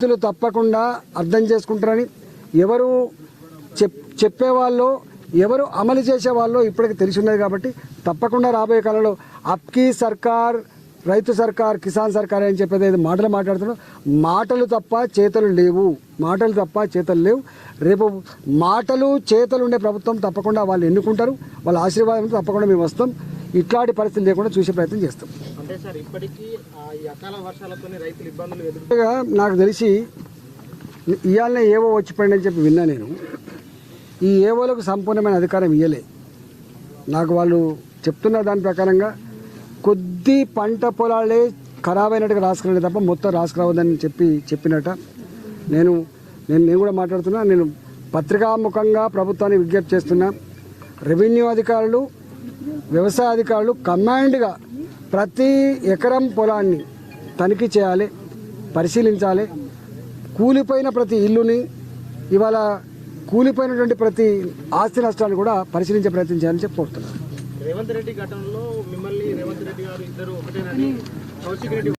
రైతులు తప్పకుండా అర్థం చేసుకుంటారని ఎవరు చెప్ చెప్పేవాళ్ళు ఎవరు అమలు చేసే వాళ్ళు ఇప్పటికి తెలిసి ఉన్నది కాబట్టి తప్పకుండా రాబోయే కాలంలో అప్కీ సర్కార్ రైతు సర్కార్ కిసాన్ సర్కార్ అని చెప్పేది ఏదో మాటలు మాట్లాడుతున్నాం మాటలు తప్ప చేతలు లేవు. మాటలు తప్ప చేతలు లేవు. రేపు మాటలు చేతలు ఉండే ప్రభుత్వం తప్పకుండా వాళ్ళు ఎన్నుకుంటారు. వాళ్ళ ఆశీర్వాదం తప్పకుండా మేము వస్తాం. ఇట్లాంటి పరిస్థితి లేకుండా చూసే ప్రయత్నం చేస్తాం. అంటే సార్ ఇప్పటికీ ఈ అకాల వర్షాలతోనే రైతులు ఇబ్బందులు నాకు తెలిసి ఇవాళనే ఏవో వచ్చి అని చెప్పి విన్నా నేను. ఈ ఏవోలకు సంపూర్ణమైన అధికారం ఇవ్వలే నాకు వాళ్ళు చెప్తున్న దాని ప్రకారంగా కొద్ది పంట పొలాలే ఖరాబ్ అయినట్టుగా రాసుకునే తప్ప మొత్తం రాసుకురావద్దని చెప్పి చెప్పినట నేను నేను నేను కూడా మాట్లాడుతున్నా నేను పత్రికాముఖంగా ప్రభుత్వాన్ని విజ్ఞప్తి చేస్తున్నా. రెవెన్యూ అధికారులు వ్యవసాయ అధికారులు కమాండ్గా ప్రతి ఎకరం పొలాన్ని తనిఖీ చేయాలి పరిశీలించాలి. కూలిపోయిన ప్రతి ఇల్లుని ఇవాళ కూలిపోయినటువంటి ప్రతి ఆస్తి నష్టాన్ని కూడా పరిశీలించే ప్రయత్నం చేయాలని చెప్పి కోరుతున్నాను. రేవంత్ రెడ్డి ఘటనలో మిమ్మల్ని రేవంత్ రెడ్డి గారు ఇద్దరు ఒకటేనని కౌశిక్ రెడ్డి